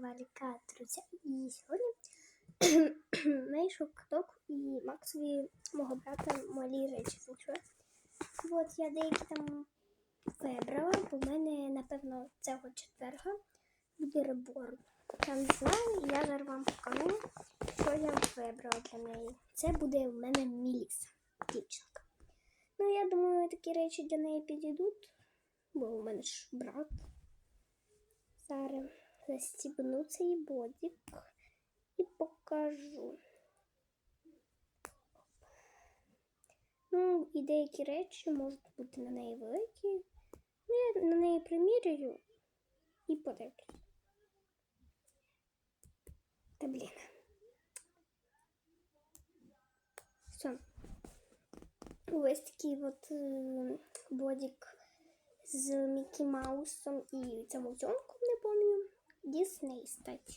каналі Катруся. І сьогодні знайшов каток і Максові мого брата малі речі знайшла. От я деякі там вибрала, бо в мене, напевно, цього четверга буде реборн. Я не знаю, я зараз вам покажу, що я вибрала для неї. Це буде в мене Міліс, дівчинка. Ну, я думаю, такі речі для неї підійдуть, бо у мене ж брат. Зараз застібну цей бодик і покажу. Ну, і деякі речі можуть бути на неї великі. Ну, я на неї примірюю і подивлюсь. Та блін. Все. Ось такий от е, бодик з Мікі Маусом і цим утенком, не пам'ятаю. Дісней, кстати.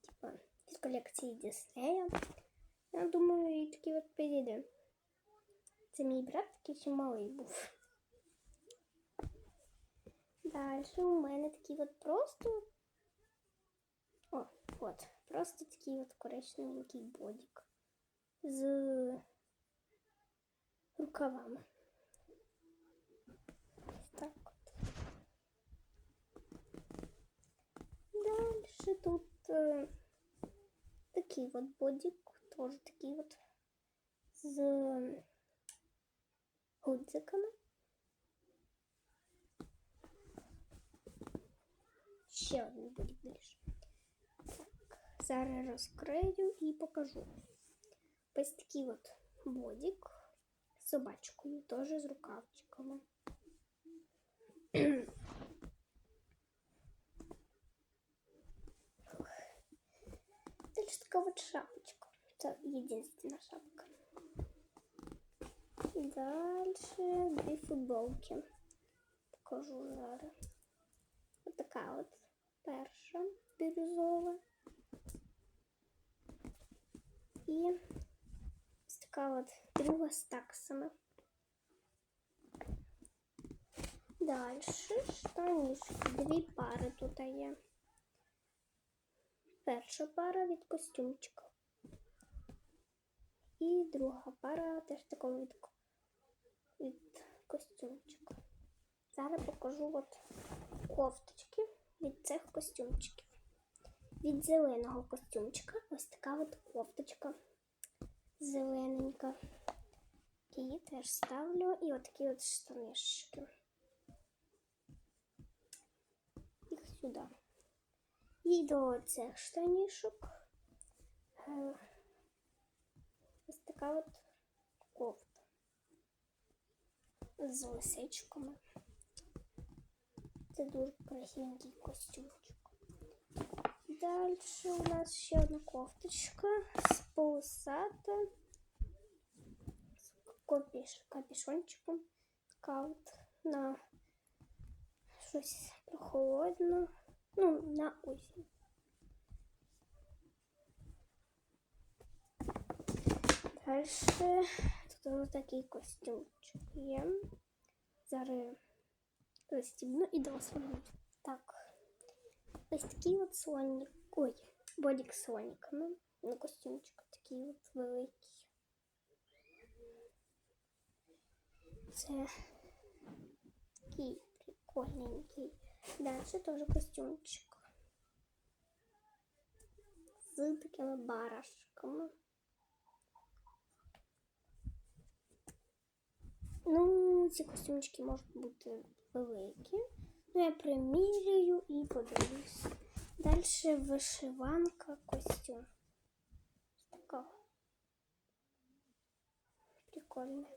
Типа, з колекції Діснея. Я думаю, і такий от підійде. Це мій брат такий ще малий був. Далі у мене такий от просто. О, от. Просто такий от коричневенький бодик. З рукавами. Ось так от. Дальше тут е, такий от бодик, теж такий от з гудзиками. Ще один бодик більше. Так, зараз розкрию і покажу. Ось такий от бодик з собачкою, теж з рукавчиками. Дальше така от шапочка. Це єдинственна шапка. Дальше дві футболки. Покажу зараз. Ось така от перша бірюзова. І ось така от друга з таксами. Дальше штанішки. Дві пари тут є. Перша пара від костюмчика. І друга пара теж такого від, від костюмчика. Зараз покажу от кофточки від цих костюмчиків. Від зеленого костюмчика ось така от кофточка зелененька. Її теж ставлю і отакі от штанишки. Їх сюди. І до цих штанішок е, ось така от кофта з лисичками. Це дуже красивенький костюмчик. Далі у нас ще одна кофточка з полосата, з капіш, капішончиком. Така от на щось прохолодно. Ну, на осінь. Далі тут ось такий костюмчик є. Зараз розстібну і досліджу. Так. Ось такий от слонік. Ой, бодік з слоніками. Ну, костюмчик такий от великий. Це такий прикольненький. Далі теж костюмчик. З такими барашками. Ну, ці костюмчики можуть бути великі. Ну, я примірюю і подивлюсь. Далі вишиванка костюм. Така. Прикольна.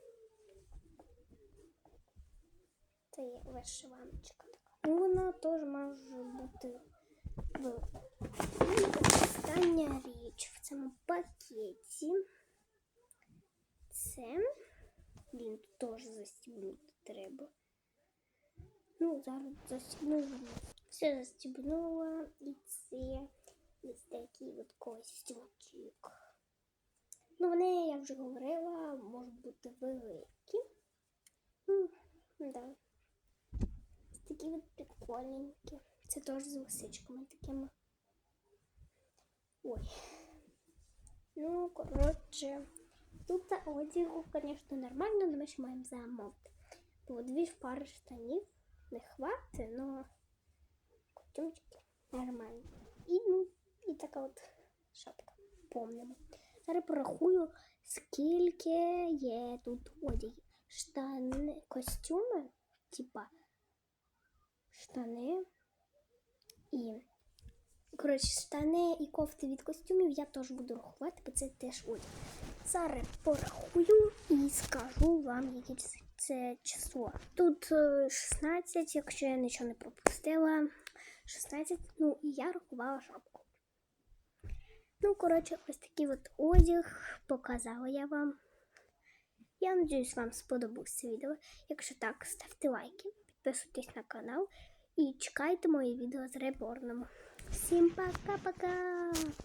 Це є вишиваночка вона теж може бути велика. Остання річ в цьому пакеті. Це. Блін, тут теж застібнути треба. Ну, зараз застібнула. Все застібнула. І це ось такий от костюмчик. Ну, вони, я вже говорила, можуть бути великі. Ну, да. Такі от прикольненькі. Це теж з лисичками такими. Ой. Ну, коротше, тут одягу, звісно, нормально, але ми ще маємо замовити. Бо дві пари штанів не хватить, але костюмчики нормально. І, ну, і така от шапка. Помнимо. Зараз порахую, скільки є тут одягів. Штани, костюми, типа штани і. Коротше, штани і кофти від костюмів я теж буду рахувати, бо це теж одяг. Зараз порахую і скажу вам, яке це- число. Тут е, 16, якщо я нічого не пропустила. 16, ну і я рахувала шапку. Ну, коротше, ось такий от одяг показала я вам. Я надіюсь, вам сподобалося відео. Якщо так, ставте лайки, підписуйтесь на канал і чекайте мої відео з реборном. Всім пока-пока!